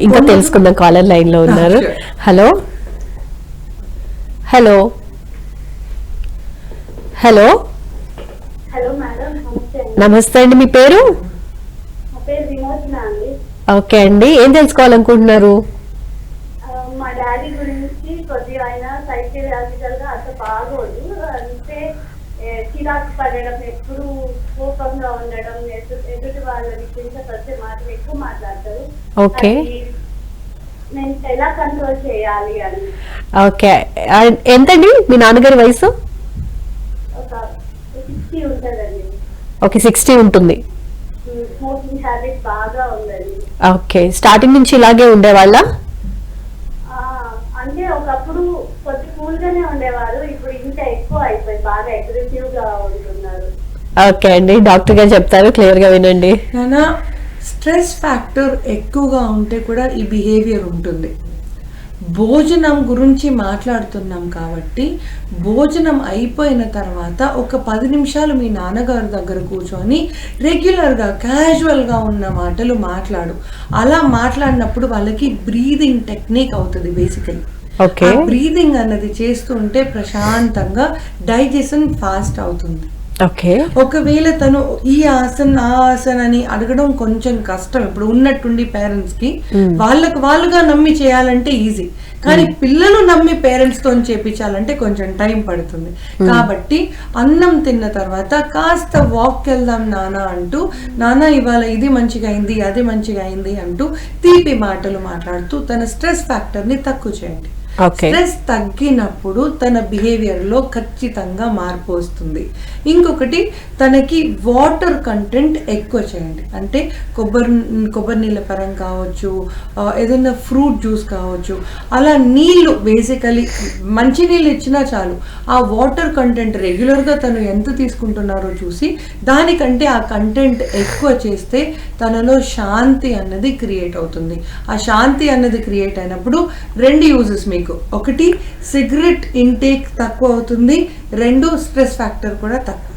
ఇంకా తెలుసుకుందాం కాలర్ లైన్లో ఉన్నారు. sure. Hello? Hello? Hello? Hello madam నమస్తే అండి. మీ పేరు? ఓకే అండి ఏం తెలుసుకోవాలనుకుంటున్నారు? మా డాడీ గురించి కొద్దిగా ఆయన గా అంత బాగోదు. అంటే చిరాకు పడడం ఎప్పుడు కోపంగా ఉండడం ఎదు- ఎదుటి వాళ్ళని మాటలు ఎక్కువ మాట్లాడతారు. ఓకే. అది నేను ఎలా కంట్రోల్ చేయాలి అని. ఓకే. ఎంతండి? మీ నాన్నగారి వయసు? ఒక సిక్స్టీ ఉంటుందండి. ఓకే సిక్స్టీ ఉంటుంది. స్మోకింగ్ హ్యాబిట్ బాగా ఉందండి. ఓకే. స్టార్టింగ్ నుంచి ఇలాగే ఉండేవాళ్ళ ఆ, అంటే ఒకప్పుడు ఉండేవారు. ఇప్పుడు ఇంకా ఎక్కువ అయిపోయి బాగా అగ్రెసివ్గా ఉంటున్నారు. ఓకే అండి. డాక్టర్ గారు చెప్తారు. క్లియర్గా వినండి. నానా స్ట్రెస్ ఫ్యాక్టర్ ఎక్కువగా ఉంటే కూడా ఈ బిహేవియర్ ఉంటుంది. భోజనం గురించి మాట్లాడుతున్నాం కాబట్టి భోజనం అయిపోయిన తర్వాత ఒక పది నిమిషాలు మీ నాన్నగారి దగ్గర కూర్చొని రెగ్యులర్గా క్యాజువల్గా ఉన్న మాటలు మాట్లాడు. అలా మాట్లాడినప్పుడు వాళ్ళకి బ్రీదింగ్ టెక్నిక్ అవుతుంది బేసికలీ. బ్రీదింగ్ అన్నది చేస్తుంటే ప్రశాంతంగా డైజెషన్ ఫాస్ట్ అవుతుంది. ఓకే ఒకవేళ తను ఈ ఆసన్ ఆ ఆసన్ అని అడగడం కొంచెం కష్టం. ఇప్పుడు ఉన్నట్టుండి పేరెంట్స్కి వాళ్ళకు వాళ్ళుగా నమ్మి చేయాలంటే ఈజీ కానీ పిల్లలు నమ్మి పేరెంట్స్తో చేపించాలంటే కొంచెం టైం పడుతుంది. కాబట్టి అన్నం తిన్న తర్వాత కాస్త వాక్ వెళ్దాం నాన్న అంటూ నాన్న ఇవాళ ఇది మంచిగా అయింది అది మంచిగా అయింది అంటూ తీపి మాటలు మాట్లాడుతూ తన స్ట్రెస్ ఫ్యాక్టర్ని తక్కువ చేయండి. స్ట్రెస్ తగ్గినప్పుడు తన బిహేవియర్లో ఖచ్చితంగా మార్పు వస్తుంది. ఇంకొకటి తనకి వాటర్ కంటెంట్ ఎక్కువ చేయండి. అంటే కొబ్బరి కొబ్బరి నీళ్ళ పరం కావచ్చు ఏదైనా ఫ్రూట్ జ్యూస్ కావచ్చు. అలా నీళ్ళు బేసికలీ మంచి నీళ్ళు ఇచ్చినా చాలు. ఆ వాటర్ కంటెంట్ రెగ్యులర్గా తను ఎంత తీసుకుంటున్నారో చూసి దానికంటే ఆ కంటెంట్ ఎక్కువ చేస్తే తనలో శాంతి అన్నది క్రియేట్ అవుతుంది. ఆ శాంతి అన్నది క్రియేట్ అయినప్పుడు రెండు యూజెస్ మీకు ఒకటి సిగరెట్ ఇంటేక్ తక్కువ అవుతుంది. రెండు స్ట్రెస్ ఫ్యాక్టర్ కూడా తక్కువ.